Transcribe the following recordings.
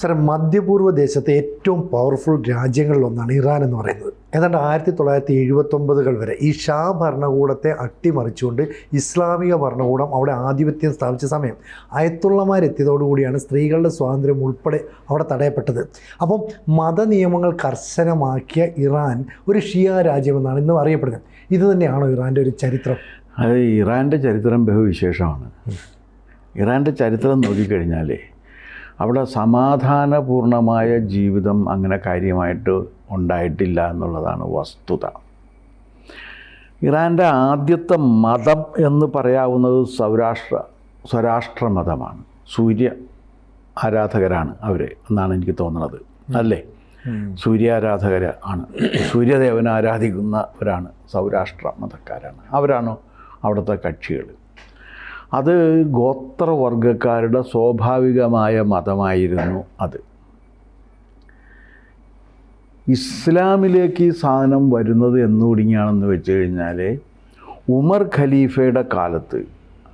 സാറേ മധ്യപൂർവ ദേശത്തെ ഏറ്റവും പവർഫുൾ രാജ്യങ്ങളിലൊന്നാണ് ഇറാൻ എന്ന് പറയുന്നത്. ഏതാണ്ട് ആയിരത്തി തൊള്ളായിരത്തി എഴുപത്തൊമ്പതുകൾ വരെ ഈ ഷാ ഭരണകൂടത്തെ അട്ടിമറിച്ചുകൊണ്ട് ഇസ്ലാമിക ഭരണകൂടം അവിടെ ആധിപത്യം സ്ഥാപിച്ച സമയം അയത്തുള്ളമാരെത്തിയതോടുകൂടിയാണ് സ്ത്രീകളുടെ സ്വാതന്ത്ര്യം ഉൾപ്പെടെ അവിടെ തടയപ്പെട്ടത്. അപ്പം മതനിയമങ്ങൾ കർശനമാക്കിയ ഇറാൻ ഒരു ഷിയ രാജ്യമെന്നാണ് ഇന്ന് അറിയപ്പെടുന്നത്. ഇത് തന്നെയാണോ ഇറാന്റെ ഒരു ചരിത്രം? അത് ഇറാന്റെ ചരിത്രം ബഹുവിശേഷമാണ്. ഇറാന്റെ ചരിത്രം നോക്കിക്കഴിഞ്ഞാൽ അവിടെ സമാധാനപൂർണമായ ജീവിതം അങ്ങനെ കാര്യമായിട്ട് ഉണ്ടായിട്ടില്ല എന്നുള്ളതാണ് വസ്തുത. ഇറാന്റെ ആദ്യത്തെ മതം എന്ന് പറയാവുന്നത് സൗരാഷ്ട്ര സ്വരാഷ്ട്ര മതമാണ് സൂര്യ ആരാധകരാണ് അവർ എന്നാണ് എനിക്ക് തോന്നുന്നത് അല്ലേ? സൂര്യാരാധകർ ആണ്. സൂര്യദേവനെ ആരാധിക്കുന്നവരാണ് സൗരാഷ്ട്ര മതക്കാരാണ് അവരാണോ അവിടുത്തെ കക്ഷികൾ അത് ഗോത്രവർഗക്കാരുടെ സ്വാഭാവികമായ മതമായിരുന്നു അത്. ഇസ്ലാമിലേക്ക് ഈ സാധനം വരുന്നത് എന്നുകൂടിയാണെന്ന് തുടങ്ങിയാണെന്ന് വെച്ച് കഴിഞ്ഞാൽ ഉമർ ഖലീഫയുടെ കാലത്ത്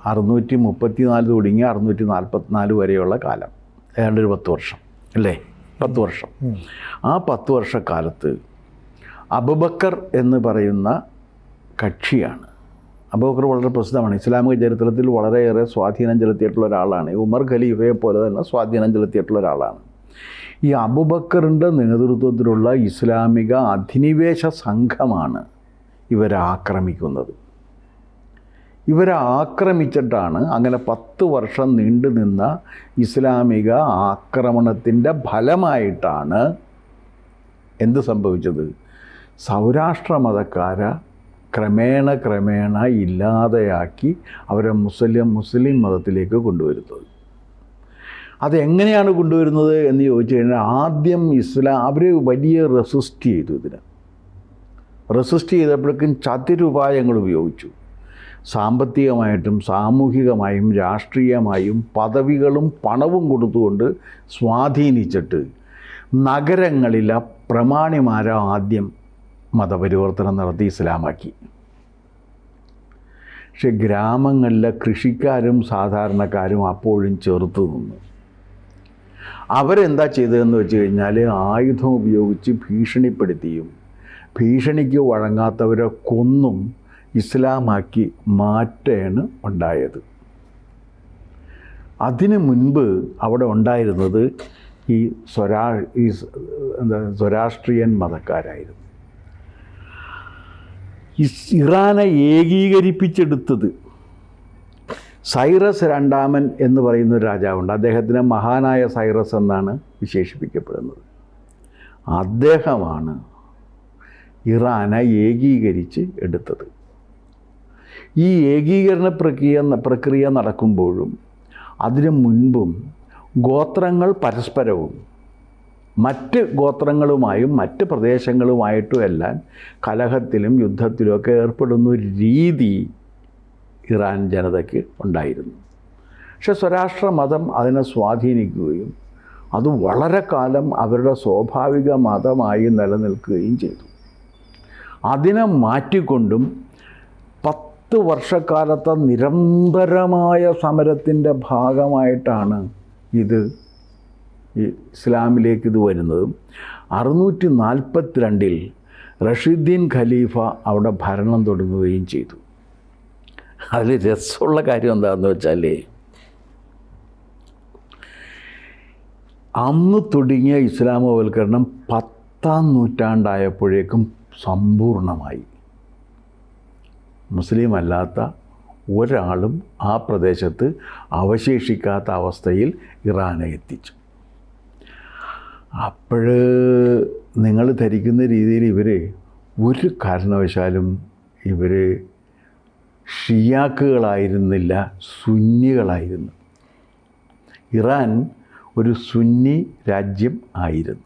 അറുന്നൂറ്റി മുപ്പത്തി നാല് തുടങ്ങി അറുന്നൂറ്റി നാൽപ്പത്തിനാല് വരെയുള്ള കാലം ഏതാണ്ട് ഒരു പത്ത് വർഷം അല്ലേ? പത്ത് വർഷം. ആ പത്ത് വർഷക്കാലത്ത് അബുബക്കർ എന്ന് പറയുന്ന കക്ഷിയാണ് അബൂബക്കർ വളരെ പ്രസിദ്ധമാണ്. ഇസ്ലാമിക ചരിത്രത്തിൽ വളരെയേറെ സ്വാധീനം ചെലുത്തിയിട്ടുള്ള ഒരാളാണ്. ഉമർ ഖലീഫയെ പോലെ തന്നെ സ്വാധീനം ചെലുത്തിയിട്ടുള്ള ഒരാളാണ്. ഈ അബുബക്കറിന്റെ നേതൃത്വത്തിലുള്ള ഇസ്ലാമിക അധിനിവേശ സംഘമാണ് ഇവരെ ആക്രമിക്കുന്നത്. ഇവരെ അങ്ങനെ പത്ത് വർഷം നീണ്ടു നിന്ന ഇസ്ലാമിക ആക്രമണത്തിന്റെ ഫലമായിട്ടാണ് എന്ത് സംഭവിച്ചത്? സൗരാഷ്ട്ര മതക്കാരെ ക്രമേണ ക്രമേണ ഇല്ലാതെയാക്കി അവരെ മുസ്ലിം മുസ്ലിം മതത്തിലേക്ക് കൊണ്ടുവരുന്നത്. അതെങ്ങനെയാണ് കൊണ്ടുവരുന്നത് എന്ന് ചോദിച്ചു കഴിഞ്ഞാൽ ആദ്യം ഇസ്ലാം അവർ വലിയ റെസിസ്റ്റ് ചെയ്തു ഇതിന്. റെസിസ്റ്റ് ചെയ്തപ്പോഴേക്കും ചതുരുപായങ്ങൾ ഉപയോഗിച്ചു. സാമ്പത്തികമായിട്ടും സാമൂഹികമായും രാഷ്ട്രീയമായും പദവികളും പണവും കൊടുത്തുകൊണ്ട് സ്വാധീനിച്ചിട്ട് നഗരങ്ങളിലെ പ്രമാണിമാരെ ആദ്യം മതപരിവർത്തനം നടത്തി ഇസ്ലാമാക്കി. പക്ഷെ ഗ്രാമങ്ങളിലെ കൃഷിക്കാരും സാധാരണക്കാരും അപ്പോഴും ചെറുത്ത് നിന്നു. അവരെന്താ ചെയ്തതെന്ന് വെച്ച് കഴിഞ്ഞാൽ ആയുധം ഉപയോഗിച്ച് ഭീഷണിപ്പെടുത്തിയും ഭീഷണിക്ക് വഴങ്ങാത്തവരെ കൊന്നും ഇസ്ലാമാക്കി മാറ്റാണ് ഉണ്ടായത്. അതിനു മുൻപ് അവിടെ ഉണ്ടായിരുന്നത് ഈ സ്വരാ ഈ എന്താ സ്വരാഷ്ട്രീയൻ മതക്കാരായിരുന്നു. ഇറാനെ ഏകീകരിപ്പിച്ചെടുത്തത്. സൈറസ് രണ്ടാമൻ എന്ന് പറയുന്ന ഒരു രാജാവുണ്ട്. അദ്ദേഹത്തിന് മഹാനായ സൈറസ് എന്നാണ് വിശേഷിപ്പിക്കപ്പെടുന്നത്. അദ്ദേഹമാണ് ഇറാനെ ഏകീകരിച്ച് എടുത്തത്. ഈ ഏകീകരണ പ്രക്രിയ പ്രക്രിയ നടക്കുമ്പോഴും അതിനു മുൻപും ഗോത്രങ്ങൾ പരസ്പരവും മറ്റ് ഗോത്രങ്ങളുമായും മറ്റ് പ്രദേശങ്ങളുമായിട്ടും എല്ലാം കലഹത്തിലും യുദ്ധത്തിലുമൊക്കെ ഏർപ്പെടുന്ന ഒരു രീതി ഇറാൻ ജനതയ്ക്ക് ഉണ്ടായിരുന്നു. പക്ഷെ സ്വരാഷ്ട്ര മതം അതിനെ സ്വാധീനിക്കുകയും അത് വളരെ കാലം അവരുടെ സ്വാഭാവിക മതമായി നിലനിൽക്കുകയും ചെയ്തു. അതിനെ മാറ്റിക്കൊണ്ടും പത്ത് വർഷക്കാലത്തെ നിരന്തരമായ സമരത്തിന്റെ ഭാഗമായിട്ടാണ് ഇത് ഇസ്ലാമിലേക്ക് ഇത് വരുന്നതും അറുന്നൂറ്റി നാൽപ്പത്തിരണ്ടിൽ റഷീദ്ദീൻ ഖലീഫ അവിടെ ഭരണം തുടങ്ങുകയും ചെയ്തു. അതിൽ രസമുള്ള കാര്യം എന്താണെന്ന് വെച്ചാൽ അന്ന് തുടങ്ങിയ ഇസ്ലാമവൽക്കരണം പത്താം നൂറ്റാണ്ടായപ്പോഴേക്കും സമ്പൂർണമായി. മുസ്ലിം അല്ലാത്ത ഒരാളും ആ പ്രദേശത്ത് അവശേഷിക്കാത്ത അവസ്ഥയിൽ ഇറാനെ എത്തിച്ചു. അപ്പോൾ നിങ്ങൾ ധരിക്കുന്ന രീതിയിൽ ഇവർ ഒരു കാരണവശാലും ഇവർ ഷിയാക്കുകളായിരുന്നില്ല സുന്നികളായിരുന്നു. ഇറാൻ ഒരു സുന്നി രാജ്യം ആയിരുന്നു.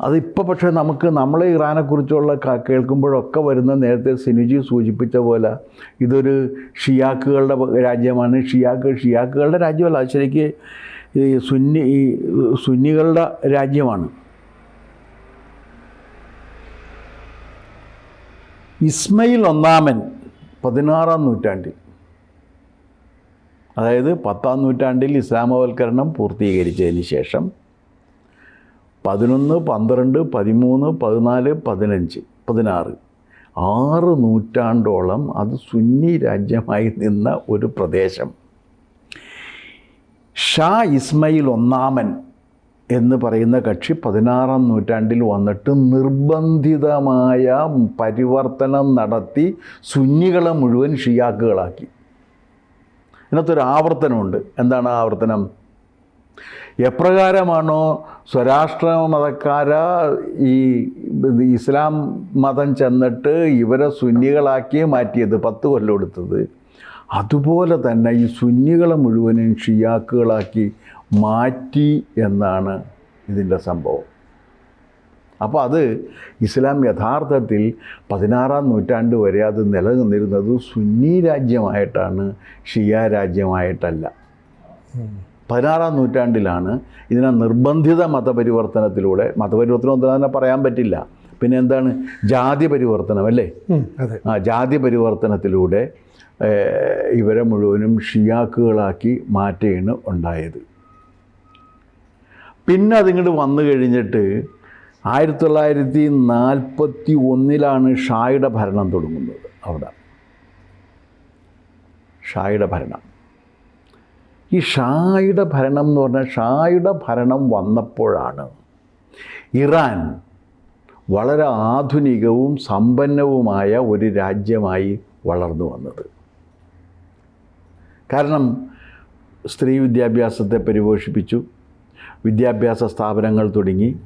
അതിപ്പോൾ പക്ഷേ നമുക്ക് നമ്മളെ ഇറാനെക്കുറിച്ചുള്ള കേൾക്കുമ്പോഴൊക്കെ വരുന്ന നേരത്തെ സിനുജി സൂചിപ്പിച്ച പോലെ ഇതൊരു ഷിയാക്കുകളുടെ രാജ്യമാണ്. ഷിയാക്ക് ഷിയാക്കുകളുടെ രാജ്യമല്ല. ശരിക്ക് ഈ സുന്നി ഈ സുന്നികളുടെ രാജ്യമാണ്. ഇസ്മയിൽ ഒന്നാമൻ പതിനാറാം നൂറ്റാണ്ടിൽ അതായത് പത്താം നൂറ്റാണ്ടിൽ ഇസ്ലാമവൽക്കരണം പൂർത്തീകരിച്ചതിന് ശേഷം പതിനൊന്ന് പന്ത്രണ്ട് പതിമൂന്ന് പതിനാല് പതിനഞ്ച് പതിനാറ് ആറ് നൂറ്റാണ്ടോളം അത് സുന്നി രാജ്യമായി നിന്ന ഒരു പ്രദേശം. ഷാ ഇസ്മയിൽ ഒന്നാമൻ എന്ന് പറയുന്ന കക്ഷി പതിനാറാം നൂറ്റാണ്ടിൽ വന്നിട്ട് നിർബന്ധിതമായ പരിവർത്തനം നടത്തി സുന്നികളെ മുഴുവൻ ഷിയാക്കുകളാക്കി ഇതിനകത്തൊരു ആവർത്തനമുണ്ട്. എന്താണ് ആവർത്തനം? എപ്രകാരമാണോ സ്വരാഷ്ട്ര മതക്കാര ഈ ഇസ്ലാം മതം ചെന്നിട്ട് ഇവരെ സുന്നികളാക്കി മാറ്റിയത്? പത്ത് കൊല്ലം എടുത്തത്. അതുപോലെ തന്നെ ഈ സുന്നികളെ മുഴുവനും ഷിയാക്കുകളാക്കി മാറ്റി എന്നാണ് ഇതിന്റെ സംഭവം. അപ്പോൾ അത് ഇസ്ലാം യഥാർത്ഥത്തിൽ പതിനാറാം നൂറ്റാണ്ട് വരെ അത് നിലനിന്നിരുന്നത് സുന്നി രാജ്യമായിട്ടാണ് ഷിയ രാജ്യമായിട്ടല്ല. പതിനാറാം നൂറ്റാണ്ടിലാണ് ഇതിനെ നിർബന്ധിത മതപരിവർത്തനത്തിലൂടെ മതപരിവർത്തനം എന്ന് തന്നെ പറയാൻ പറ്റില്ല. പിന്നെ എന്താണ് ജാതി പരിവർത്തനം അല്ലേ? ആ ജാതി പരിവർത്തനത്തിലൂടെ ഇവരെ മുഴുവനും ഷിയാക്കുകളാക്കി മാറ്റുകയാണ് ഉണ്ടായത്. പിന്നെ അതിങ്ങോട്ട് വന്നു കഴിഞ്ഞിട്ട് ആയിരത്തി തൊള്ളായിരത്തി നാൽപ്പത്തി ഒന്നിലാണ് ഷായുടെ ഭരണം തുടങ്ങുന്നത് അവിടെ. ഷായുടെ ഭരണം. ഈ ഷായുടെ ഭരണം എന്ന് പറഞ്ഞാൽ ഷായുടെ ഭരണം വന്നപ്പോഴാണ് ഇറാൻ വളരെ ആധുനികവും സമ്പന്നവുമായ ഒരു രാജ്യമായി വളർന്നു വന്നത്. കാരണം സ്ത്രീ വിദ്യാഭ്യാസത്തെ പരിപോഷിപ്പിച്ചു വിദ്യാഭ്യാസ സ്ഥാപനങ്ങൾ തുടങ്ങി.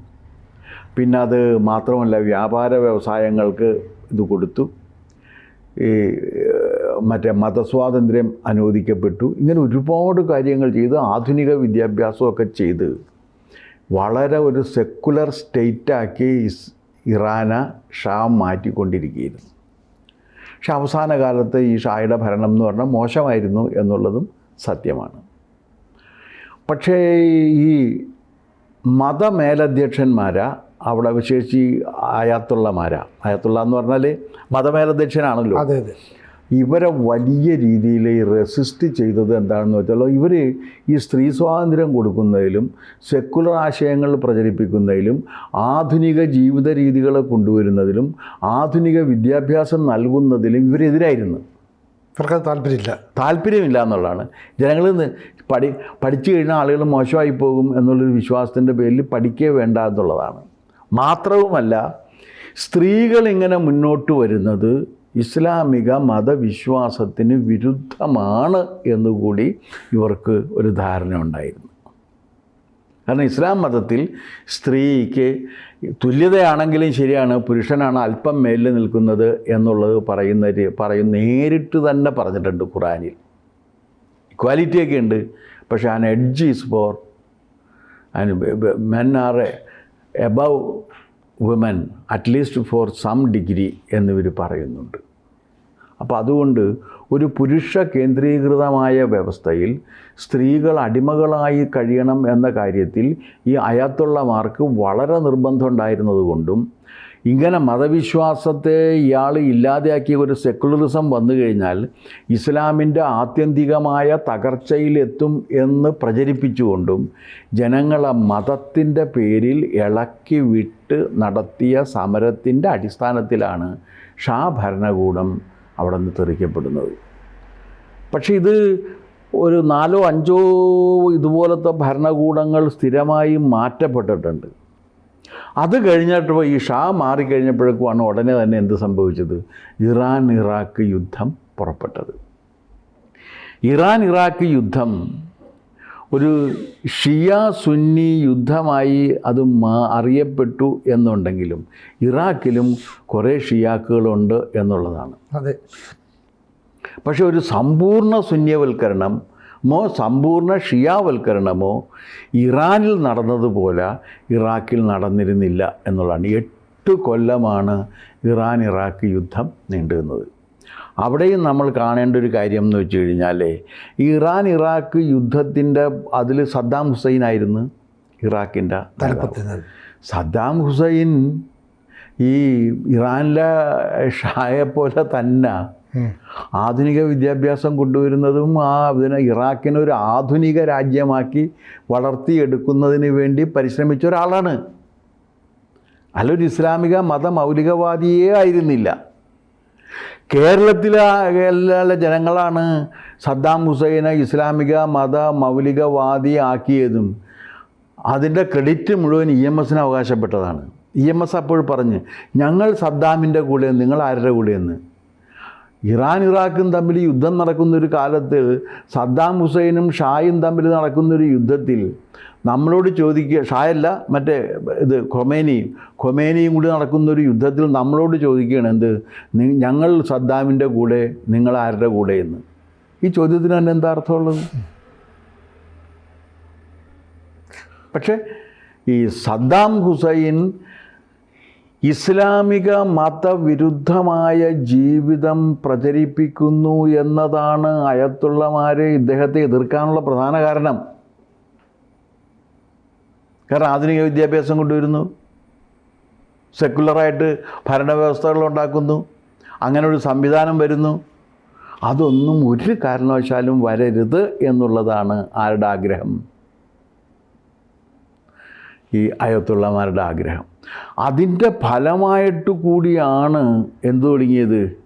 പിന്നെ അത് മാത്രമല്ല വ്യാപാര വ്യവസായങ്ങൾക്ക് ഇത് കൊടുത്തു. ഈ മറ്റേ മതസ്വാതന്ത്ര്യം അനുവദിക്കപ്പെട്ടു. ഇങ്ങനെ ഒരുപാട് കാര്യങ്ങൾ ചെയ്ത് ആധുനിക വിദ്യാഭ്യാസമൊക്കെ ചെയ്ത് വളരെ ഒരു സെക്കുലർ സ്റ്റേറ്റാക്കി ഇറാന ഷാ മാറ്റിക്കൊണ്ടിരിക്കുകയായിരുന്നു. പക്ഷെ അവസാന കാലത്ത് ഈ ഷായുടെ ഭരണം എന്ന് പറഞ്ഞാൽ മോശമായിരുന്നു എന്നുള്ളതും സത്യമാണ്. പക്ഷേ ഈ മതമേലധ്യക്ഷന്മാരാ അവിടെ വിശേഷിച്ച് ആയാത്തുള്ളമാരാ. ആയാത്തുള്ള എന്ന് പറഞ്ഞാൽ മതമേലധ്യക്ഷനാണല്ലോ. അതെ അതെ. ഇവരെ വലിയ രീതിയിൽ റെസിസ്റ്റ് ചെയ്തത് എന്താണെന്ന് വെച്ചാൽ ഇവർ ഈ സ്ത്രീ സ്വാതന്ത്ര്യം കൊടുക്കുന്നതിലും സെക്കുലർ ആശയങ്ങൾ പ്രചരിപ്പിക്കുന്നതിലും ആധുനിക ജീവിത രീതികളെ കൊണ്ടുവരുന്നതിലും ആധുനിക വിദ്യാഭ്യാസം നൽകുന്നതിലും ഇവരെതിരായിരുന്നു. ഇവർക്ക് താല്പര്യമില്ല. താല്പര്യമില്ല എന്നുള്ളതാണ്. ജനങ്ങൾ പഠി പഠിച്ചു കഴിഞ്ഞാൽ ആളുകൾ മോശമായി പോകും എന്നുള്ളൊരു വിശ്വാസത്തിന്റെ പേരിൽ പഠിക്കേ വേണ്ട എന്നുള്ളതാണ്. മാത്രവുമല്ല സ്ത്രീകൾ ഇങ്ങനെ മുന്നോട്ട് വരുന്നത് ഇസ്ലാമിക മതവിശ്വാസത്തിന് വിരുദ്ധമാണ് എന്നുകൂടി ഇവർക്ക് ഒരു ധാരണ ഉണ്ടായിരുന്നു. കാരണം ഇസ്ലാം മതത്തിൽ സ്ത്രീക്ക് തുല്യതയാണെങ്കിലും ശരിയാണ് പുരുഷനാണ് അല്പം മേലിൽ നിൽക്കുന്നത് എന്നുള്ളത് പറയുന്ന പറയും നേരിട്ട് തന്നെ പറഞ്ഞിട്ടുണ്ട് ഖുറാനിൽ ഇക്വാലിറ്റിയൊക്കെ ഉണ്ട് പക്ഷേ an edge is for and men are above women at least for some degree എന്നിവർ പറയുന്നുണ്ട്. അപ്പോൾ അതുകൊണ്ട് ഒരു പുരുഷ കേന്ദ്രീകൃതമായ വ്യവസ്ഥയിൽ സ്ത്രീകൾ അടിമകളായി കഴിയണം എന്ന കാര്യത്തിൽ ഈ അയാത്തുള്ളമാർക്ക് വളരെ നിർബന്ധം ഉണ്ടായിരുന്നത് കൊണ്ടും ഇങ്ങനെ മതവിശ്വാസത്തെ ഇയാൾ ഇല്ലാതെയാക്കിയ ഒരു സെക്കുലറിസം വന്നു കഴിഞ്ഞാൽ ഇസ്ലാമിന്റെ ആത്യന്തികമായ തകർച്ചയിലെത്തും എന്ന് പ്രചരിപ്പിച്ചുകൊണ്ടും ജനങ്ങളെ മതത്തിന്റെ പേരിൽ ഇളക്കി വിട്ട് നടത്തിയ സമരത്തിന്റെ അടിസ്ഥാനത്തിലാണ് ഷാ ഭരണകൂടം അവിടെ നിന്ന് തെറിക്കപ്പെടുന്നത്. പക്ഷേ ഇത് ഒരു നാലോ അഞ്ചോ ഇതുപോലത്തെ ഭരണകൂടങ്ങൾ സ്ഥിരമായി മാറ്റപ്പെട്ടിട്ടുണ്ട്. അത് കഴിഞ്ഞിട്ട് ഈ ഷാ മാറിക്കഴിഞ്ഞപ്പോഴേക്കുമാണ് ഉടനെ തന്നെ എന്ത് സംഭവിച്ചത്? ഇറാൻ ഇറാഖ് യുദ്ധം പുറപ്പെട്ടത്. ഇറാൻ ഇറാഖ് യുദ്ധം ഒരു ഷിയ സുന്നി യുദ്ധമായി അത് മാ അറിയപ്പെട്ടു എന്നുണ്ടെങ്കിലും ഇറാഖിലും കുറേ ഷിയാക്കുകളുണ്ട് എന്നുള്ളതാണ്. അതെ. പക്ഷേ ഒരു സമ്പൂർണ സുന്യവൽക്കരണമോ സമ്പൂർണ ഷിയാവൽക്കരണമോ ഇറാനിൽ നടന്നതുപോലെ ഇറാഖിൽ നടന്നിരുന്നില്ല എന്നുള്ളതാണ്. എട്ട് കൊല്ലമാണ് ഇറാൻ ഇറാഖ് യുദ്ധം നീണ്ടുന്നത് അവിടെയും നമ്മൾ കാണേണ്ട ഒരു കാര്യം എന്ന് വെച്ച് കഴിഞ്ഞാൽ ഇറാൻ ഇറാഖ് യുദ്ധത്തിന്റെ അതിൽ സദ്ദാം ഹുസൈൻ ആയിരുന്നു ഇറാഖിന്റെ. സദ്ദാം ഹുസൈൻ ഈ ഇറാനിലെ ഷായെ പോലെ തന്നെ ആധുനിക വിദ്യാഭ്യാസം കൊണ്ടുവരുന്നതും ആ അതിനെ ഇറാഖിനെ ഒരു ആധുനിക രാജ്യമാക്കി വളർത്തിയെടുക്കുന്നതിന് വേണ്ടി പരിശ്രമിച്ച ഒരാളാണ്. അല്ലൊരു ഇസ്ലാമിക മത മൗലികവാദിയേ ആയിരുന്നില്ല. കേരളത്തിലെ എല്ലാ ജനങ്ങളാണ് സദ്ദാം ഹുസൈനെ ഇസ്ലാമിക മത മൗലികവാദി ആക്കിയതും അതിന്റെ ക്രെഡിറ്റ് മുഴുവൻ ഇ എം എസിന് അവകാശപ്പെട്ടതാണ്. ഇ എം എസ് അപ്പോൾ പറഞ്ഞ് ഞങ്ങൾ സദ്ദാമിന്റെ കൂടെയെന്ന് നിങ്ങൾ ആരുടെ കൂടെയെന്ന് ഇറാൻ ഇറാഖും തമ്മിൽ യുദ്ധം നടക്കുന്നൊരു കാലത്ത് സദ്ദാം ഹുസൈനും ഷായും തമ്മിൽ നടക്കുന്നൊരു യുദ്ധത്തിൽ നമ്മളോട് ചോദിക്കുക ഷായല്ല മറ്റേ ഇത് ഖൊമേനിയും ഖൊമേനിയും കൂടി നടക്കുന്നൊരു യുദ്ധത്തിൽ നമ്മളോട് ചോദിക്കുകയാണ് എന്ത്? ഞങ്ങൾ സദ്ദാമിന്റെ കൂടെ നിങ്ങൾ ആരുടെ കൂടെ എന്ന്. ഈ ചോദ്യത്തിന് തന്നെ എന്താ അർത്ഥമുള്ളത്? പക്ഷേ ഈ സദ്ദാം ഹുസൈൻ ഇസ്ലാമിക മതവിരുദ്ധമായ ജീവിതം പ്രചരിപ്പിക്കുന്നു എന്നതാണ് അയത്തുള്ളമാർ ഇദ്ദേഹത്തെ എതിർക്കാനുള്ള പ്രധാന കാരണം. കാരണം ആധുനിക വിദ്യാഭ്യാസം കൊണ്ടുവരുന്നു. സെക്കുലറായിട്ട് ഭരണവ്യവസ്ഥകൾ ഉണ്ടാക്കുന്നു. അങ്ങനെ ഒരു സംവിധാനം വരുന്നു. അതൊന്നും ഒരു കാരണവശാലും വരരുത് എന്നുള്ളതാണ് ആരുടെ ആഗ്രഹം? ഈ അയത്തുള്ളമാരുടെ ആഗ്രഹം. അതിന്റെ ഫലമായിട്ട് കൂടിയാണ് എന്തു തുടങ്ങിയത്?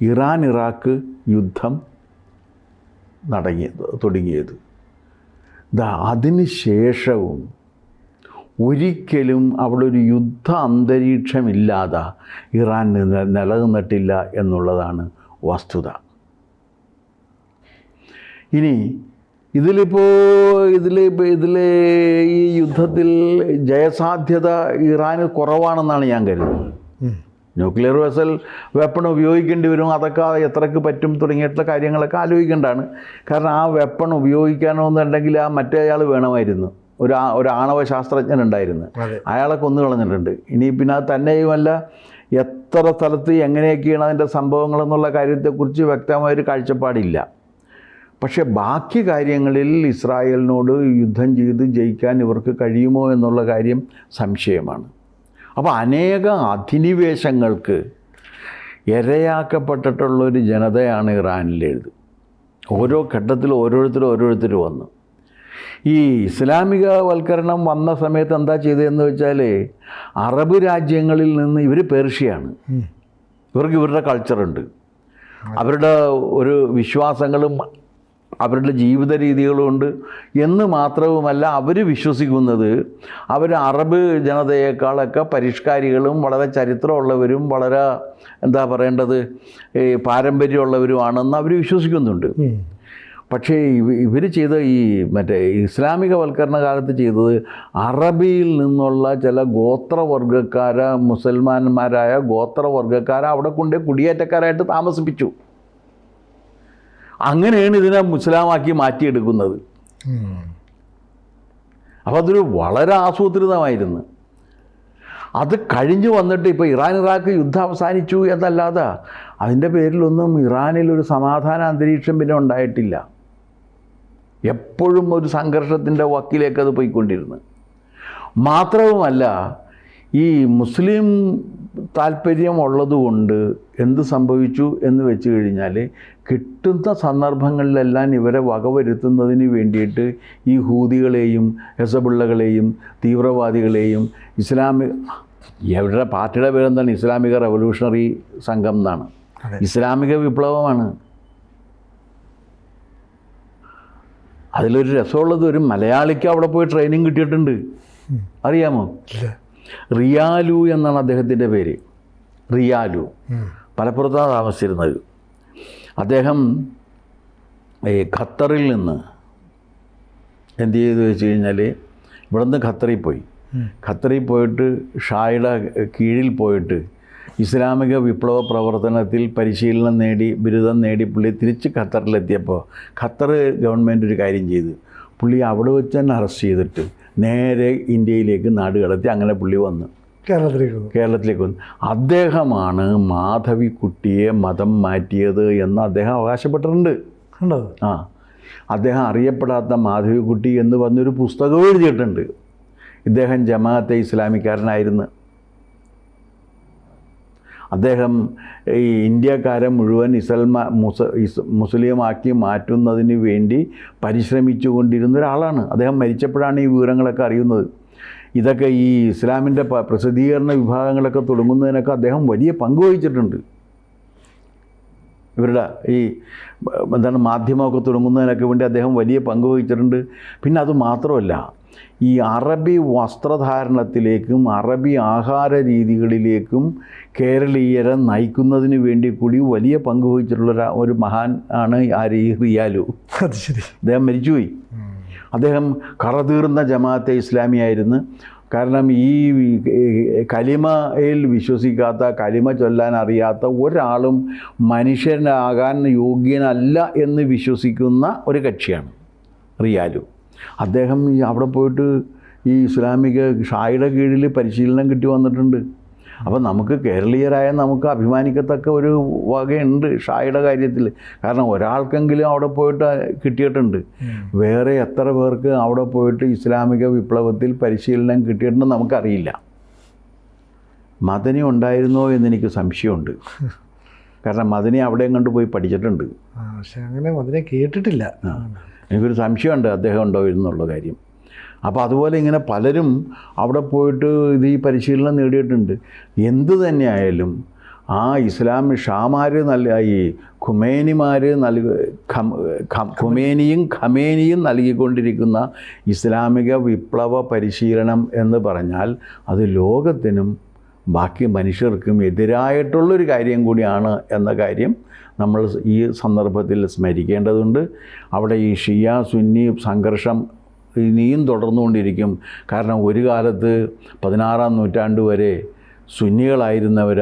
ഇറാൻ ഇറാഖ് യുദ്ധം നടങ്ങിയത് തുടങ്ങിയത്. ദാ അതിന് ശേഷവും ഒരിക്കലും അവിടെ ഒരു യുദ്ധ അന്തരീക്ഷമില്ലാതെ ഇറാൻ നില- നിലനിന്നിട്ടില്ല എന്നുള്ളതാണ് വസ്തുത. ഇനി ഇതിലിപ്പോൾ ഇതിൽ ഇതിൽ ഈ യുദ്ധത്തിൽ ജയസാധ്യത ഇറാന് കുറവാണെന്നാണ് ഞാൻ കരുതുന്നത്. ന്യൂക്ലിയർ വെസൽ വെപ്പൺ ഉപയോഗിക്കേണ്ടി വരും അതൊക്കെ എത്രക്ക് പറ്റും തുടങ്ങിയിട്ടുള്ള കാര്യങ്ങളൊക്കെ ആലോചിക്കേണ്ടതാണ്. കാരണം ആ വെപ്പൺ ഉപയോഗിക്കണമെന്നുണ്ടെങ്കിൽ ആ മറ്റേ അയാൾ വേണമായിരുന്നു. ഒരു ആ- ഒരു ആണവ ശാസ്ത്രജ്ഞൻ ഉണ്ടായിരുന്നു. അയാളെ കൊന്നു കളഞ്ഞിട്ടുണ്ട്. ഇനി പിന്നെ അത് തന്നെയുമല്ല എത്ര സ്ഥലത്ത് എങ്ങനെയൊക്കെയാണ് അതിന്റെ സംഭവങ്ങളെന്നുള്ള കാര്യത്തെക്കുറിച്ച് വ്യക്തമായൊരു കാഴ്ചപ്പാടില്ല. പക്ഷേ ബാക്കി കാര്യങ്ങളിൽ ഇസ്രായേലിനോട് യുദ്ധം ചെയ്ത് ജയിക്കാൻ ഇവർക്ക് കഴിയുമോ എന്നുള്ള കാര്യം സംശയമാണ്. അപ്പോൾ അനേക അധിനിവേശങ്ങൾക്ക് ഇരയാക്കപ്പെട്ടിട്ടുള്ള ഒരു ജനതയാണ് ഇറാനിലേത് ഓരോ ഘട്ടത്തിൽ ഓരോരുത്തർ ഓരോരുത്തർ വന്നു. ഈ ഇസ്ലാമിക വൽക്കരണം വന്ന സമയത്ത് എന്താ ചെയ്തതെന്ന് വെച്ചാൽ അറബ് രാജ്യങ്ങളിൽ നിന്ന് ഇവർ പേർഷ്യയാണ്. ഇവർക്ക് ഇവരുടെ കൾച്ചറുണ്ട് അവരുടെ ഒരു വിശ്വാസങ്ങളും അവരുടെ ജീവിത രീതികളുമുണ്ട് എന്ന് മാത്രവുമല്ല അവർ വിശ്വസിക്കുന്നത് അവർ അറബ് ജനതയേക്കാളൊക്കെ പരിഷ്കാരികളും വളരെ ചരിത്രമുള്ളവരും വളരെ എന്താ പറയേണ്ടത് ഈ പാരമ്പര്യമുള്ളവരുമാണെന്ന് അവർ വിശ്വസിക്കുന്നുണ്ട്. പക്ഷേ ഇവർ ചെയ്ത ഈ മറ്റേ ഇസ്ലാമികവൽക്കരണ കാലത്ത് ചെയ്തത് അറബിയിൽ നിന്നുള്ള ചില ഗോത്രവർഗക്കാര മുസൽമാന്മാരായ ഗോത്രവർഗക്കാരെ അവിടെ കൊണ്ട് കുടിയേറ്റക്കാരായിട്ട് താമസിപ്പിച്ചു. അങ്ങനെയാണ് ഇതിനെ മുസ്ലാമാക്കി മാറ്റിയെടുക്കുന്നത്. അപ്പോൾ അതൊരു വളരെ ആസൂത്രിതമായിരുന്നു. അത് കഴിഞ്ഞു വന്നിട്ട് ഇപ്പോൾ ഇറാൻ ഇറാഖ് യുദ്ധം അവസാനിച്ചു എന്നല്ലാതെ അതിന്റെ പേരിലൊന്നും ഇറാനിൽ ഒരു സമാധാന അന്തരീക്ഷം പിന്നെ ഉണ്ടായിട്ടില്ല. എപ്പോഴും ഒരു സംഘർഷത്തിന്റെ വക്കിലേക്ക് അത് പോയിക്കൊണ്ടിരുന്നു മാത്രവുമല്ല ഈ മുസ്ലിം താല്പര്യം ഉള്ളതുകൊണ്ട് എന്ത് സംഭവിച്ചു എന്ന് വെച്ച് കഴിഞ്ഞാൽ കിട്ടുന്ന സന്ദർഭങ്ങളിലെല്ലാം ഇവരെ വകവരുത്തുന്നതിന് വേണ്ടിയിട്ട് ഈ ഹൂതികളെയും രസബുള്ളകളെയും തീവ്രവാദികളെയും ഇസ്ലാമിക ഇവരുടെ പാർട്ടിയുടെ പേരെന്താണ് ഇസ്ലാമിക റവല്യൂഷണറി സംഘം എന്നാണ്. ഇസ്ലാമിക വിപ്ലവമാണ്. അതിലൊരു രസമുള്ളത് ഒരു മലയാളിക്ക് അവിടെ പോയി ട്രെയിനിങ് കിട്ടിയിട്ടുണ്ട്. അറിയാമോ? റിയാലു എന്നാണ് അദ്ദേഹത്തിന്റെ പേര്. റിയാലു. മലപ്പുറത്താണ് താമസിച്ചിരുന്നത്. അദ്ദേഹം ഈ ഖത്തറിൽ നിന്ന് എന്ത് ചെയ്തു വെച്ച് കഴിഞ്ഞാൽ ഇവിടെ നിന്ന് ഖത്തറിൽ പോയി. ഖത്തറിൽ പോയിട്ട് ഷായുടെ കീഴിൽ പോയിട്ട് ഇസ്ലാമിക വിപ്ലവ പ്രവർത്തനത്തിൽ പരിശീലനം നേടി ബിരുദം നേടി പുള്ളി തിരിച്ച് ഖത്തറിലെത്തിയപ്പോൾ ഖത്തർ ഗവൺമെന്റ് ഒരു കാര്യം ചെയ്തു പുള്ളി അവിടെ വെച്ച് തന്നെ അറസ്റ്റ് ചെയ്തിട്ട് നേരെ ഇന്ത്യയിലേക്ക് നാട് കടത്തി അങ്ങനെ പുള്ളി വന്നു. കേരളത്തിലേക്ക്. കേരളത്തിലേക്ക് വന്നു. അദ്ദേഹമാണ് മാധവിക്കുട്ടിയെ മതം മാറ്റിയത് എന്ന് അദ്ദേഹം അവകാശപ്പെട്ടിട്ടുണ്ട്. ആ. അദ്ദേഹം അറിയപ്പെടാത്ത മാധവിക്കുട്ടി എന്ന് പറഞ്ഞൊരു പുസ്തകവും എഴുതിയിട്ടുണ്ട്. ഇദ്ദേഹം ജമാഅത്തെ ഇസ്ലാമിക്കാരനായിരുന്നു. അദ്ദേഹം ഈ ഇന്ത്യക്കാരെ മുഴുവൻ ഇസൽമ മുസ ഇസ് മുസ്ലിമാക്കി മാറ്റുന്നതിന് വേണ്ടി പരിശ്രമിച്ചു കൊണ്ടിരുന്ന ഒരാളാണ്. അദ്ദേഹം മരിച്ചപ്പോഴാണ് ഈ വിവരങ്ങളൊക്കെ അറിയുന്നത്. ഇതൊക്കെ ഈ ഇസ്ലാമിന്റെ പ്രസിദ്ധീകരണ വിഭാഗങ്ങളൊക്കെ തുടങ്ങുന്നതിനൊക്കെ അദ്ദേഹം വലിയ പങ്ക് വഹിച്ചിട്ടുണ്ട്. ഇവരുടെ ഈ എന്താണ് മാധ്യമമൊക്കെ തുടങ്ങുന്നതിനൊക്കെ വേണ്ടി അദ്ദേഹം വലിയ പങ്ക് വഹിച്ചിട്ടുണ്ട്. പിന്നെ അത് മാത്രമല്ല ഈ അറബി വസ്ത്രധാരണത്തിലേക്കും അറബി ആഹാര രീതികളിലേക്കും കേരളീയരെ നയിക്കുന്നതിന് വേണ്ടി കൂടി വലിയ പങ്ക് വഹിച്ചിട്ടുള്ള ഒരു- മഹാൻ ആണ് ആര്? ഈ റിയാലു. അത് ശരി. അദ്ദേഹം മരിച്ചുപോയി. അദ്ദേഹം കറതീർന്ന ജമാഅത്തെ ഇസ്ലാമിയായിരുന്നു. കാരണം ഈ കലിമയിൽ വിശ്വസിക്കാത്ത കലിമ ചൊല്ലാൻ അറിയാത്ത ഒരാളും മനുഷ്യനാകാൻ യോഗ്യനല്ല എന്ന് വിശ്വസിക്കുന്ന ഒരു കക്ഷിയാണ് റിയാലു. അദ്ദേഹം ഈ അവിടെ പോയിട്ട് ഈ ഇസ്ലാമിക ഷായുടെ കീഴിൽ പരിശീലനം കിട്ടി വന്നിട്ടുണ്ട്. അപ്പോൾ നമുക്ക് കേരളീയരായ നമുക്ക് അഭിമാനിക്കത്തക്ക ഒരു വകയുണ്ട് ഷായുടെ കാര്യത്തിൽ. കാരണം ഒരാൾക്കെങ്കിലും അവിടെ പോയിട്ട് കിട്ടിയിട്ടുണ്ട്. വേറെ എത്ര പേർക്ക് അവിടെ പോയിട്ട് ഇസ്ലാമിക വിപ്ലവത്തിൽ പരിശീലനം കിട്ടിയിട്ടുണ്ടെന്ന് നമുക്കറിയില്ല. മദനി ഉണ്ടായിരുന്നോ എന്നെനിക്ക് സംശയമുണ്ട്. കാരണം മദനി അവിടെയും കണ്ടുപോയി പഠിച്ചിട്ടുണ്ട്. പക്ഷെ അങ്ങനെ മദനെ കേട്ടിട്ടില്ല. എനിക്കൊരു സംശയമുണ്ട് അദ്ദേഹം ഉണ്ടോ എന്നുള്ള കാര്യം. അപ്പോൾ അതുപോലെ ഇങ്ങനെ പലരും അവിടെ പോയിട്ട് ഇത് ഈ പരിശീലനം നേടിയിട്ടുണ്ട്. എന്ത് തന്നെയായാലും ആ ഇസ്ലാം ഷാമാർ നല്ല ഈ ഖുമേനിമാർ നൽക ഖുമേനിയും ഖമേനിയും നൽകിക്കൊണ്ടിരിക്കുന്ന ഇസ്ലാമിക വിപ്ലവ പരിശീലനം എന്ന് പറഞ്ഞാൽ അത് ലോകത്തിനും ബാക്കി മനുഷ്യർക്കും എതിരായിട്ടുള്ളൊരു കാര്യം കൂടിയാണ് എന്ന കാര്യം നമ്മൾ ഈ സന്ദർഭത്തിൽ സ്മരിക്കേണ്ടതുണ്ട്. അവിടെ ഈ ഷിയ സുന്നി സംഘർഷം ഇനിയും തുടർന്നുകൊണ്ടിരിക്കും. കാരണം ഒരു കാലത്ത് പതിനാറാം നൂറ്റാണ്ട് വരെ സുന്നികളായിരുന്നവർ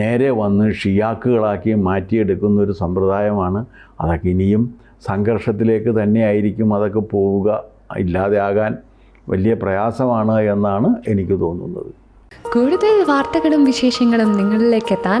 നേരെ വന്ന് ഷിയാക്കുകളാക്കി മാറ്റിയെടുക്കുന്ന ഒരു സമ്പ്രദായമാണ്. അതൊക്കെ ഇനിയും സംഘർഷത്തിലേക്ക് തന്നെയായിരിക്കും അതൊക്കെ പോവുക ഇല്ലാതെയാകാൻ വലിയ പ്രയാസമാണ് എന്നാണ് എനിക്ക് തോന്നുന്നത്. കൂടുതൽ വാർത്തകളും വിശേഷങ്ങളും നിങ്ങളിലേക്ക് എത്താൻ